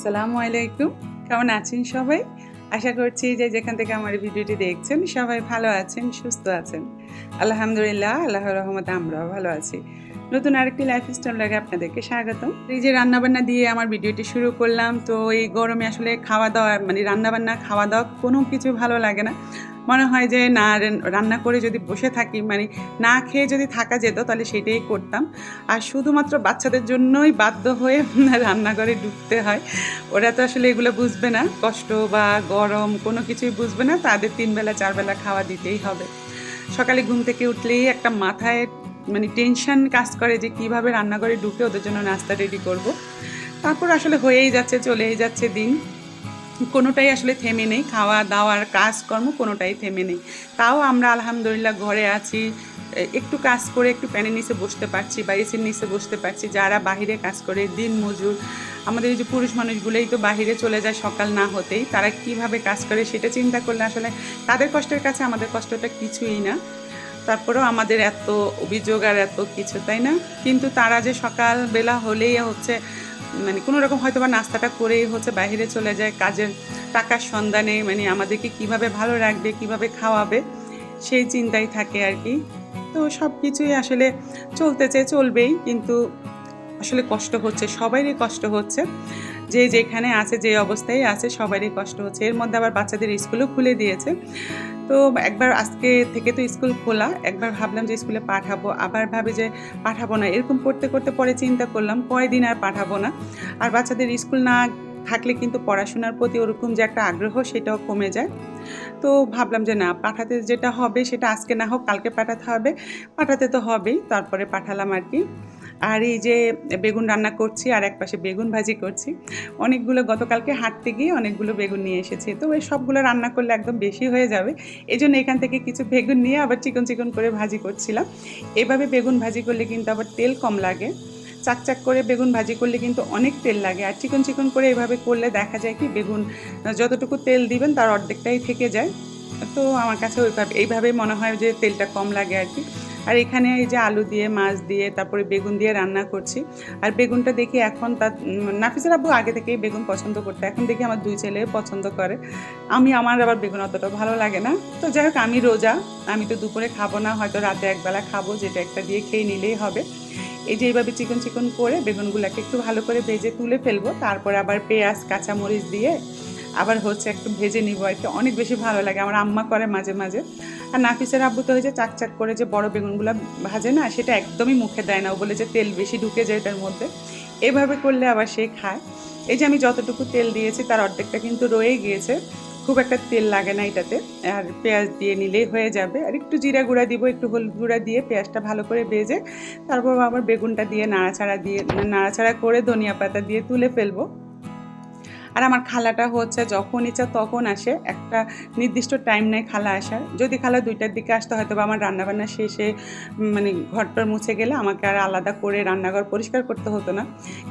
আসসালামু আলাইকুম। কেমন আছেন সবাই? আশা করছি যে যেখান থেকে আমার ভিডিওটি দেখছেন সবাই ভালো আছেন, সুস্থ আছেন। আলহামদুলিল্লাহ, আল্লাহর রহমতে আমরাও ভালো আছি। নতুন আরেকটি লাইফ স্টাইল লাগে আপনাদেরকে স্বাগতম। এই যে রান্নাবান্না দিয়ে আমার ভিডিওটি শুরু করলাম, তো এই গরমে আসলে খাওয়া দাওয়া মানে রান্নাবান্না খাওয়া দাওয়া কোনো কিছু ভালো লাগে না। মনে হয় যে না রান্না করে যদি বসে থাকি মানে না খেয়ে যদি থাকা যেত, তাহলে সেটাই করতাম। আর শুধুমাত্র বাচ্চাদের জন্যই বাধ্য হয়ে রান্নাঘরে ঢুকতে হয়। ওরা তো আসলে এগুলো বুঝবে না। কষ্ট বা গরম কোনো কিছুই বুঝবে না। তাদের তিন বেলা চার বেলা খাওয়া দিতেই হবে। সকালে ঘুম থেকে উঠলেই একটা মাথায় মানে টেনশন কাজ করে যে কীভাবে রান্নাঘরে ঢুকে ওদের জন্য নাস্তা রেডি করব। তারপর আসলে হয়েই যাচ্ছে, চলেই যাচ্ছে দিন। কোনোটাই আসলে থেমে নেই। খাওয়া দাওয়ার কাজকর্ম কোনোটাই থেমে নেই। তাও আমরা আলহামদুলিল্লাহ ঘরে আছি। একটু কাজ করে একটু প্যানের নিচে বসতে পারছি, বা এসির নিচে বসতে পারছি, যারা বাহিরে কাজ করে দিন মজুর। আমাদের এই যে পুরুষ মানুষগুলোই তো বাহিরে চলে যায় সকাল না হতেই, তারা কীভাবে কাজ করে সেটা চিন্তা করলে আসলে তাদের কষ্টের কাছে আমাদের কষ্টটা কিছুই না। তারপরেও আমাদের এত অভিযোগ আর এত কিছু, তাই না? কিন্তু তারা যে সকালবেলা হলেই হচ্ছে মানে কোনো রকম হয়তো বা নাস্তাটা করেই হচ্ছে বাইরে চলে যায়, কাজের টাকার সন্ধানে মানে আমাদেরকে কীভাবে ভালো রাখবে, কীভাবে খাওয়াবে, সেই চিন্তাই থাকে আর কি। তো সব কিছুই আসলে চলতেছে, চলবেই। কিন্তু আসলে কষ্ট হচ্ছে সবারই কষ্ট হচ্ছে। যে যেখানে আছে, যে অবস্থায় আছে সবারই কষ্ট হচ্ছে। এর মধ্যে আবার বাচ্চাদের স্কুলও খুলে দিয়েছে। তো একবার আজকে থেকে তো স্কুল খোলা, একবার ভাবলাম যে স্কুলে পাঠাবো, আবার ভাবি যে পাঠাবো না। এরকম করতে করতে পরে চিন্তা করলাম, কয়দিন আর পাঠাবো না। আর বাচ্চাদের স্কুল না থাকলে কিন্তু পড়াশোনার প্রতি ওরকম যে একটা আগ্রহ সেটাও কমে যায়। তো ভাবলাম যে না, পাঠাতে যেটা হবে সেটা আজকে না হোক, কালকে পাঠাতে হবে। পাঠাতে তো হবেই, তারপরে পাঠালাম আর কি। আর এই যে বেগুন রান্না করছি আর এক পাশে বেগুন ভাজি করছি, অনেকগুলো গতকালকে হাঁটতে গিয়ে অনেকগুলো বেগুন নিয়ে এসেছি। তো ওই সবগুলো রান্না করলে একদম বেশি হয়ে যাবে। এই জন্য এখান থেকে কিছু বেগুন নিয়ে আবার চিকন চিকন করে ভাজি করছিলাম। এভাবে বেগুন ভাজি করলে কিন্তু আবার তেল কম লাগে। চাকচাক করে বেগুন ভাজি করলে কিন্তু অনেক তেল লাগে। আর চিকন চিকন করে এভাবে করলে দেখা যায় কি বেগুন, যতটুকু তেল দিবেন তার অর্ধেকটাই থেকে যায়। তো আমার কাছে ওইভাবে, এইভাবেই মনে হয় যে তেলটা কম লাগে আর কি। আর এখানে এই যে আলু দিয়ে, মাছ দিয়ে, তারপরে বেগুন দিয়ে রান্না করছি। আর বেগুনটা দেখি এখন তার নাফিসের আব্বু আগে থেকেই বেগুন পছন্দ করতে। এখন দেখি আমার দুই ছেলে পছন্দ করে। আমি, আমার আবার বেগুন অতটা ভালো লাগে না। তো যাই হোক, আমি রোজা, আমি তো দুপুরে খাব না, হয়তো রাতে একবেলা খাব, যেটা একটা দিয়ে খেয়ে নিলেই হবে। এই যে এইভাবে চিকন চিকন করে বেগুনগুলোকে একটু ভালো করে ভেজে তুলে ফেলব। তারপর আবার পেঁয়াজ, কাঁচামরিচ দিয়ে আবার হচ্ছে একটু ভেজে নিব। আর কি অনেক বেশি ভালো লাগে, আমার আম্মা করে মাঝে মাঝে। আর নাফিসের আব্বু তো হয়েছে চাকচাক করে যে বড় বেগুনগুলো ভাজে না, সেটা একদমই মুখে দেয় না। ও বলে যে তেল বেশি ঢুকে যায় তার মধ্যে। এভাবে করলে আবার সে খায়। এই যে আমি যতটুকু তেল দিয়েছি, তার অর্ধেকটা কিন্তু রয়ে গিয়েছে। খুব একটা তেল লাগে না এটাতে। আর পেঁয়াজ দিয়ে নিলেই হয়ে যাবে। আর একটু জিরা গুঁড়া দিব, একটু হলুদ গুঁড়া দিয়ে পেঁয়াজটা ভালো করে ভেজে তারপর আমার বেগুনটা দিয়ে নাড়াচাড়া দিয়ে, নাড়াচাড়া করে ধনিয়া পাতা দিয়ে তুলে ফেলব। আর আমার খালাটা হচ্ছে যখন ইচ্ছা তখন আসে। একটা নির্দিষ্ট টাইম নেয় খালা আসার। যদি খালা দুইটার দিকে আসতে হয়তো বা আমার রান্নাবান্না শেষে মানে ঘরটর মুছে গেলে আমাকে আর আলাদা করে রান্নাঘর পরিষ্কার করতে হতো না।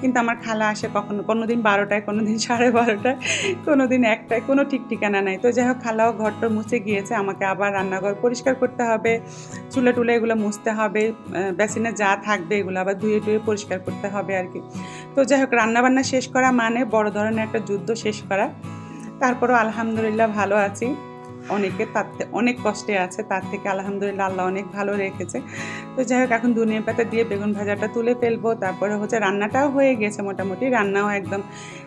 কিন্তু আমার খালা আসে কখনো কোনো দিন বারোটায় কোনো দিন সাড়ে বারোটায় কোনো দিন একটায়, কোনো ঠিক ঠিকানা নাই। তো যাই হোক, খালাও ঘরটর মুছে গিয়েছে। আমাকে আবার রান্নাঘর পরিষ্কার করতে হবে। চুলে টুলে এগুলো মুছতে হবে। বেসিনে যা থাকবে এগুলো আবার ধুয়ে টুয়ে পরিষ্কার করতে হবে আর কি। তো যাই হোক, রান্নাবান্না শেষ করা মানে বড় ধরনের একটা যুদ্ধ শেষ করা। তারপরও আলহামদুলিল্লাহ ভালো আছি। অনেকে তার অনেক কষ্টে আছে, তার থেকে আলহামদুলিল্লাহ আল্লাহ অনেক ভালো রেখেছে। তো যাই হোক, এখন ধনিয়া পাতা দিয়ে বেগুন ভাজাটা তুলে ফেলব। তারপরে হচ্ছে রান্নাটাও হয়ে গেছে মোটামুটি, রান্নাও একদম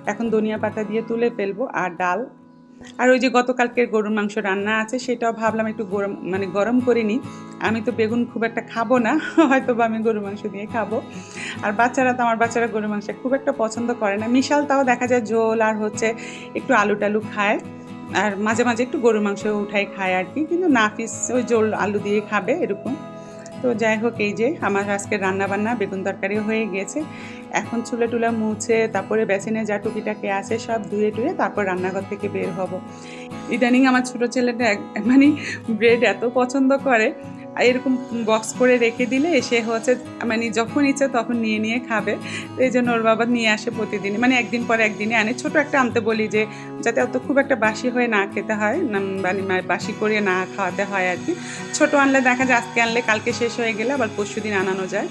এখন ধনিয়া পাতা দিয়ে তুলে ফেলব। আর ডাল আর ওই যে গতকালকের গরুর মাংস রান্না আছে, সেটাও ভাবলাম একটু গরম মানে গরম করে নিই। আমি তো বেগুন খুব একটা খাব না হয়তো বা আমি গরুর মাংস দিয়ে খাব। আর বাচ্চারা তো, আমার বাচ্চারা গরুর মাংস খুব একটা পছন্দ করে না। মিশাল তাও দেখা যায় ঝোল আর হচ্ছে একটু আলু টালু খায়। আর মাঝে মাঝে একটু গরুর মাংস উঠাই খায় আর কি, কিন্তু নাফিস ওই জোল আলু দিয়ে খাবে এরকম। তো যাই হোক, এই যে আমার আজকে রান্না বান্না বেগুন তরকারি হয়ে গেছে। এখন চুলে টুলা মুছে, তারপরে বেসিনে যা টুকিটাকে আছে সব ধুয়ে টুয়ে তারপর রান্নাঘর থেকে বের হব। ইদানিং আমার ছোটো ছেলেটা মানে ব্রেড এত পছন্দ করে আর এরকম বক্স করে রেখে দিলে সে হচ্ছে মানে যখন ইচ্ছে তখন নিয়ে নিয়ে খাবে। এই জন্য ওর বাবা নিয়ে আসে প্রতিদিন মানে একদিন পরে একদিনে আনে। ছোট একটা আনতে বলি যে, যাতে অত খুব একটা বাসি হয়ে না খেতে হয় মানে বাসি করে না খাওয়াতে হয় আর কি। ছোটো আনলে দেখা যায় আজকে আনলে কালকে শেষ হয়ে গেলে আবার পরশু দিন আনানো যায়।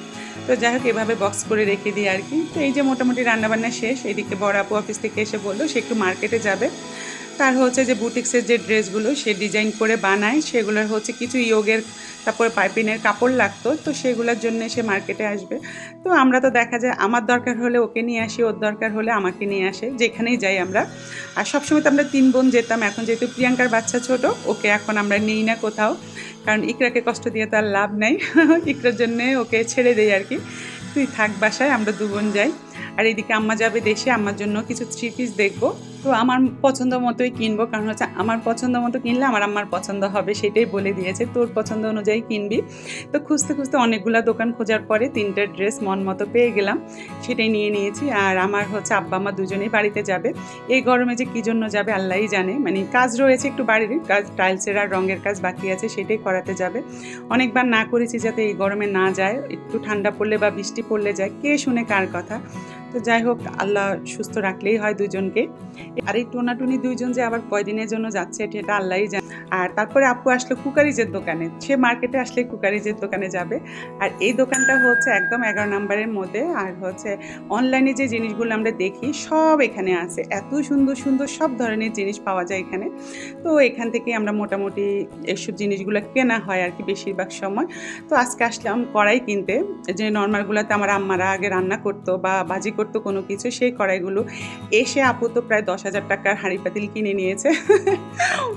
তো যাই হোক, এভাবে বক্স করে রেখে দিই আর কি। তো এই যে মোটামুটি রান্নাবান্না শেষ, এদিকে বড় আপু অফিস থেকে এসে বলল, সে একটু মার্কেটে যাবে। তার হচ্ছে যে বুটিক্সের যে ড্রেসগুলো সে ডিজাইন করে বানায়, সেগুলোর হচ্ছে কিছু ইয়োগের, তারপরে পাইপিনের কাপড় লাগতো, তো সেগুলোর জন্য সে মার্কেটে আসবে। তো আমরা তো দেখা যায় আমার দরকার হলে ওকে নিয়ে আসি, ওর দরকার হলে আমাকে নিয়ে আসে, যেখানেই যাই আমরা। আর সবসময় তো আমরা তিন বোন যেতাম, এখন যেহেতু প্রিয়াঙ্কার বাচ্চা ছোট, ওকে এখন আমরা নিই না কোথাও। কারণ ইকরাকে কষ্ট দিয়ে তো আর লাভ নাই, ইকরার জন্যে ওকে ছেড়ে দেই আর কি। তুই থাক বাসায়, আমরা দু বোন যাই। আর এদিকে আম্মা যাবে দেশে, আম্মার জন্য কিছু থ্রি পিস দেখব। তো আমার পছন্দ মতোই কিনবো, কারণ হচ্ছে আমার পছন্দ মতো কিনলে আমার আম্মার পছন্দ হবে, সেটাই বলে দিয়েছে। তোর পছন্দ অনুযায়ী কিনবি। তো খুঁজতে খুঁজতে অনেকগুলো দোকান খোঁজার পরে তিনটে ড্রেস মন মতো পেয়ে গেলাম, সেটাই নিয়ে নিয়েছি। আর আমার হচ্ছে আব্বা, আম্মা দুজনেই বাড়িতে যাবে। এই গরমে যে কী জন্য যাবে আল্লাহই জানে। মানে কাজ রয়েছে একটু বাড়ির কাজ টাইলসের আর রঙের কাজ বাকি আছে, সেটাই করাতে যাবে। অনেকবার না করেছি যাতে এই গরমে না যায়, একটু ঠান্ডা পড়লে বা বৃষ্টি পড়লে যায়, কে শুনে কার কথা? তো যাই হোক, আল্লাহ সুস্থ রাখলেই হয় দুজনকে আর এই টোনাটুনি দুইজন যে আবার কয়দিনের জন্য যাচ্ছে, এটা আল্লাহই জানে। আর তারপরে আপু আসলো কুকারিজের দোকানে। সে মার্কেটে আসলে কুকারিজের দোকানে যাবে। আর এই দোকানটা হচ্ছে একদম এগারো নম্বরের মধ্যে। আর হচ্ছে অনলাইনে যে জিনিসগুলো আমরা দেখি, সব এখানে আছে। এত সুন্দর সুন্দর সব ধরনের জিনিস পাওয়া যায় এখানে। তো এখান থেকে আমরা মোটামুটি এসব জিনিসগুলো কেনা হয় আর কি বেশিরভাগ সময়। তো আজকে আসলাম কড়াই কিনতে। যে নর্মালগুলোতে আমার আম্মারা আগে রান্না করতো বা বাজি করতো কোনো কিছু, সেই কড়াইগুলো এসে আপু তো প্রায় দশ হাজার টাকার হাঁড়ি পাতিল কিনে নিয়েছে।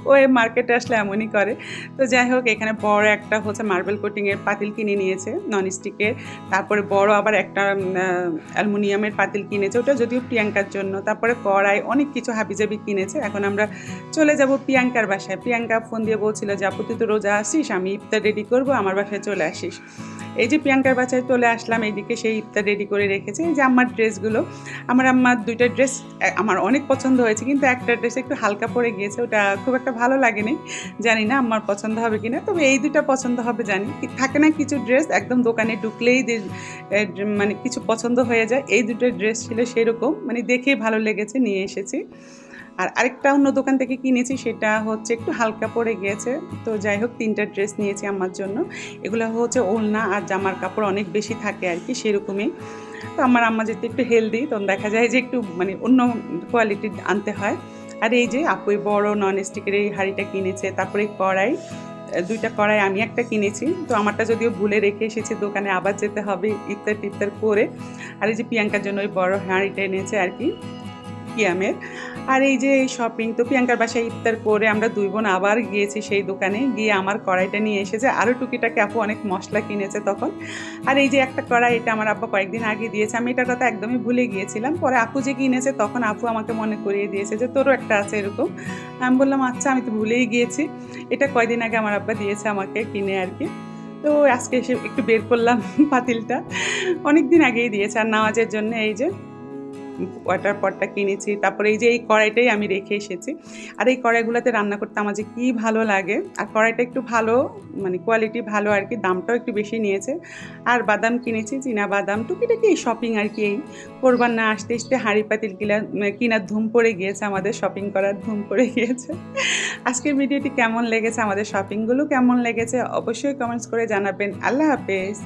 ও মার্কেটে আসলে এমনই করে। তো যাই হোক, এখানে বড় একটা হচ্ছে মার্বেল কোটিংয়ের পাতিল কিনে নিয়েছে নন স্টিকের তারপরে বড় আবার একটা অ্যালুমিনিয়ামের পাতিল কিনেছে, ওটা যদিও প্রিয়াঙ্কার জন্য। তারপরে কড়াই অনেক কিছু হাবিজাবি কিনেছে। এখন আমরা চলে যাব প্রিয়াঙ্কার বাসায়। প্রিয়াঙ্কা ফোন দিয়ে বলছিল যে, আপু, তুই তো রোজা আসিস, আমি ইফতার রেডি করব, আমার বাসায় চলে আসিস। এই যে প্রিয়াঙ্কার বাসায় চলে আসলাম, এইদিকে সেই ইফতার রেডি করে রেখেছে। এই যে আমার ড্রেসগুলো। আমার আম্মার দুইটা ড্রেস আমার অনেক পছন্দ হয়েছে, কিন্তু একটা ড্রেস একটু হালকা পরে গিয়েছে, ওটা খুব একটা ভালো লাগেনি। জানি না আমার পছন্দ হবে কিনা, তবে এই দুটা পছন্দ হবে জানি। থাকে না কিছু ড্রেস একদম দোকানে ঢুকলেই মানে কিছু পছন্দ হয়ে যায়, এই দুটো ড্রেস ছিল সেরকম মানে দেখে ভালো লেগেছে, নিয়ে এসেছি। আর আরেকটা অন্য দোকান থেকে কিনেছি, সেটা হচ্ছে একটু হালকা পড়ে গিয়েছে। তো যাই হোক, তিনটা ড্রেস নিয়েছি আমার জন্য। এগুলো হচ্ছে ওলনা আর জামার কাপড় অনেক বেশি থাকে আর কি, সেরকমই। তো আমার আম্মা যেহেতু একটু হেলদি তখন দেখা যায় যে একটু মানে অন্য কোয়ালিটির আনতে হয়। আর এই যে আপুই বড় নন স্টিকের এই হাঁড়িটা কিনেছে, তারপরে কড়াই, দুইটা কড়াই আমি একটা কিনেছি। তো আমারটা যদিও ভুলে রেখে এসেছি, দোকানে আবার যেতে হবে ইফতার টিফতার করে। আর এই যে প্রিয়াঙ্কার জন্য ওই বড় হাঁড়িটা এনেছে আর কি। কিয়ামের আর এই যে শপিং তো প্রিয়াঙ্কার বাসায় ইফতার করে আমরা দুই বোন আবার গিয়েছি সেই দোকানে, গিয়ে আমার কড়াইটা নিয়ে এসেছে। আরও টুকিটাকে আপু অনেক মশলা কিনেছে তখন। আর এই যে একটা কড়াই, এটা আমার আব্বা কয়েকদিন আগে দিয়েছে। আমি এটার কথা একদমই ভুলে গিয়েছিলাম। পরে আপু যে কিনেছে, তখন আপু আমাকে মনে করিয়ে দিয়েছে যে, তোরও একটা আছে এরকম। আমি বললাম আচ্ছা আমি তো ভুলেই গিয়েছি। এটা কয়দিন আগে আমার আব্বা দিয়েছে আমাকে কিনে আর কি। তো আজকে এসে একটু বের করলাম পাতিলটা। অনেক দিন আগেই দিয়েছে আর নামাজের জন্য এই যে। ওয়াটার পটটা কিনেছি। তারপরে এই যে এই কড়াইটাই আমি রেখে এসেছি। আর এই কড়াইগুলোতে রান্না করতে আমার যে কী ভালো লাগে, আর কড়াইটা একটু ভালো মানে কোয়ালিটি ভালো আর কি, দামটাও একটু বেশি নিয়েছে। আর বাদাম কিনেছি, চীনা বাদাম, টুকিটাকি এই শপিং আর কি এই। করবার না আসতে আসতে হাঁড়ি পাতিল কিনা কিনার ধুম পড়ে গিয়েছে, আমাদের শপিং করার ধুম পড়ে গিয়েছে। আজকের ভিডিওটি কেমন লেগেছে, আমাদের শপিংগুলো কেমন লেগেছে, অবশ্যই কমেন্টস করে জানাবেন। আল্লাহ হাফেজ।